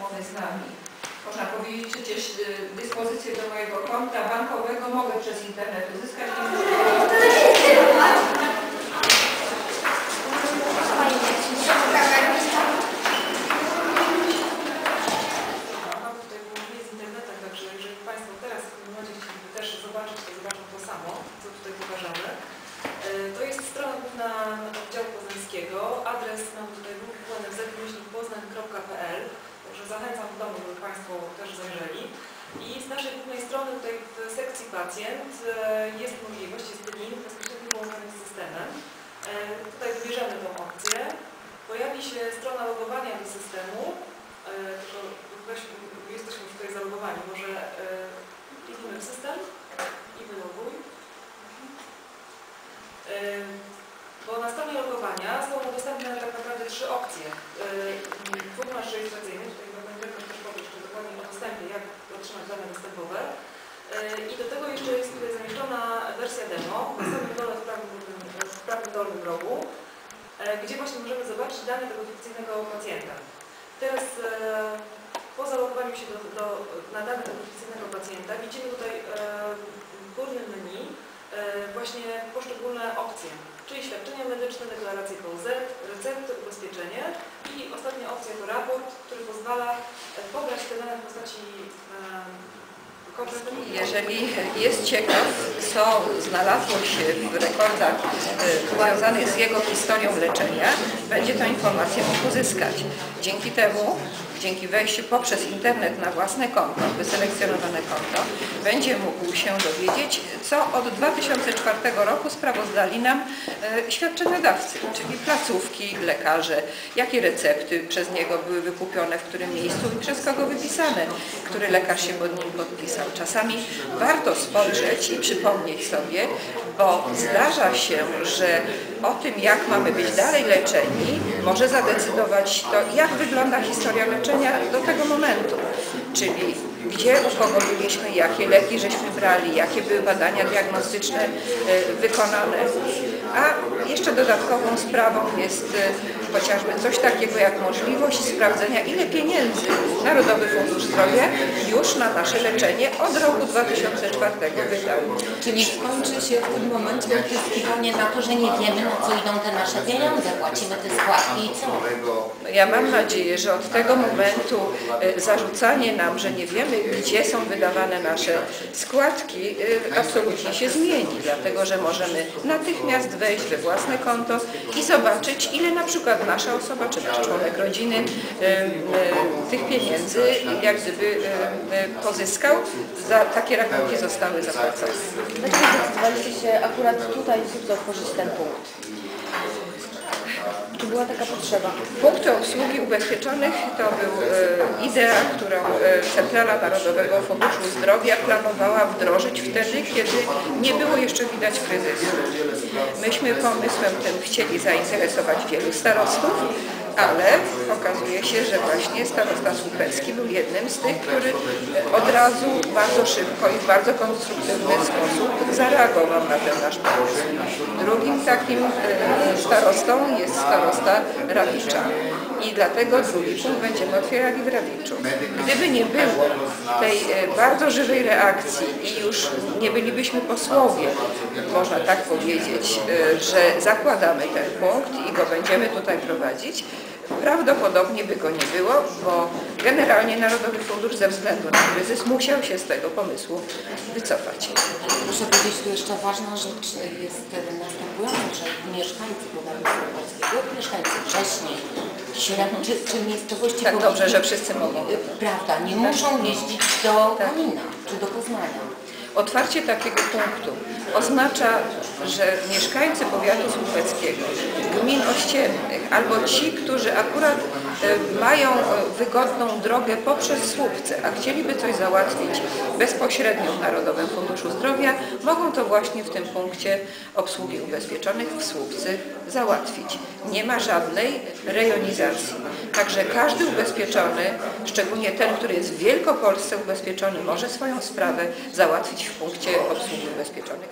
umowy z nami. Można powiedzieć przecież y, dyspozycję do mojego konta bankowego mogę przez internet uzyskać. nie muszę Mamy tutaj połączenie z internetem, także jeżeli Państwo teraz w tym momencie chcieliby też zobaczyć, to zobaczą to samo, co tutaj pokażemy. E, To jest strona główna oddziału poznańskiego. Adres mam tutaj www.poznań.pl Także zachęcam w domu, żeby Państwo też zajrzeli. I z naszej głównej strony tutaj w sekcji pacjent e, jest możliwość, jest link bezpośrednio połączony z systemem. E, Tutaj wybierzemy tą opcję. Pojawi się strona logowania do systemu. E, Tylko jesteśmy tutaj zalogowani. Może kliknijmy w system i wyloguj. Bo na stronie logowania są dostępne tak naprawdę trzy opcje. Formularz rejestracyjny, tutaj będzie też powie jeszcze dokładnie o dostępie, jak otrzymać dane dostępowe. E, I do tego jeszcze jest tutaj zamieszczona wersja demo na samym dole w prawym, w prawym dolnym rogu, e, gdzie właśnie możemy zobaczyć dane tego fikcyjnego pacjenta. Teraz po zalogowaniu się do, do, na dane tego fikcyjnego pacjenta widzimy tutaj górnym menu właśnie poszczególne opcje, czyli świadczenia medyczne, deklaracje POZ, recepty, ubezpieczenie i ostatnia opcja to raport, który pozwala e, pobrać te dane w postaci e, Jeżeli jest ciekaw, co znalazło się w rekordach związanych z jego historią leczenia, będzie tę informację mógł uzyskać. Dzięki temu, dzięki wejściu poprzez internet na własne konto, wyselekcjonowane konto, będzie mógł się dowiedzieć, co od 2004 roku sprawozdali nam y, świadczeniodawcy, czyli placówki, lekarze, jakie recepty przez niego były wykupione, w którym miejscu i przez kogo wypisane, który lekarz się pod nim podpisał. Czasami warto spojrzeć i przypomnieć sobie, bo zdarza się, że o tym, jak mamy być dalej leczeni, może zadecydować to, jak wygląda historia leczenia do tego momentu. Czyli gdzie u kogo byliśmy, jakie leki żeśmy brali, jakie były badania diagnostyczne e, wykonane. A jeszcze dodatkową sprawą jest e, chociażby coś takiego jak możliwość sprawdzenia, ile pieniędzy Narodowy Fundusz Zdrowia już na nasze leczenie od roku 2004 wydał. Czyli skończy się w tym momencie utyskiwanie na to, że nie wiemy na co idą te nasze pieniądze, płacimy te składki i co? Ja mam nadzieję, że od tego momentu e, zarzucanie nam, że nie wiemy, gdzie są wydawane nasze składki, e, absolutnie się zmieni, dlatego że możemy natychmiast wejść we własne konto i zobaczyć, ile na przykład nasza osoba czy nasz członek rodziny e, tych pieniędzy jak gdyby e, pozyskał, za takie rachunki zostały zapłacone. Dlaczego zdecydowaliście się akurat tutaj otworzyć ten punkt? Była taka potrzeba? Punkty obsługi ubezpieczonych to był e, idea, którą e, Centrala Narodowego Funduszu Zdrowia planowała wdrożyć wtedy, kiedy nie było jeszcze widać kryzysu. Myśmy pomysłem tym chcieli zainteresować wielu starostów, ale okazuje się, że właśnie starosta Słupecki był jednym z tych, który e, od razu bardzo szybko i w bardzo konstruktywny sposób zareagował na ten nasz pomysł. Drugim takim e, starostą jest starosta Rawicza. I dlatego drugi punkt będziemy otwierali w Rawiczu. Gdyby nie było tej e, bardzo żywej reakcji i już nie bylibyśmy posłowie, można tak powiedzieć, że zakładamy ten punkt i go będziemy tutaj prowadzić, prawdopodobnie by go nie było, bo generalnie Narodowy Fundusz ze względu na kryzys musiał się z tego pomysłu wycofać. Muszę powiedzieć tu jeszcze ważna rzecz jest następująca, że mieszkańcy powiatu słupeckiego, mieszkańcy wcześniej, średnio, czy, czy miejscowości Tak dobrze, że wszyscy mogą. Prawda, nie muszą jeździć do Tak. Konina czy do Poznania. Otwarcie takiego punktu oznacza, że mieszkańcy powiatu słupeckiego, gmin ościennych albo ci, którzy akurat e, mają e, wygodną drogę poprzez Słupce, a chcieliby coś załatwić bezpośrednio w Narodowym Funduszu Zdrowia, mogą to właśnie w tym punkcie obsługi ubezpieczonych w Słupcy załatwić. Nie ma żadnej rejonizacji. Także każdy ubezpieczony, szczególnie ten, który jest w Wielkopolsce ubezpieczony, może swoją sprawę załatwić w punkcie obsługi ubezpieczonych.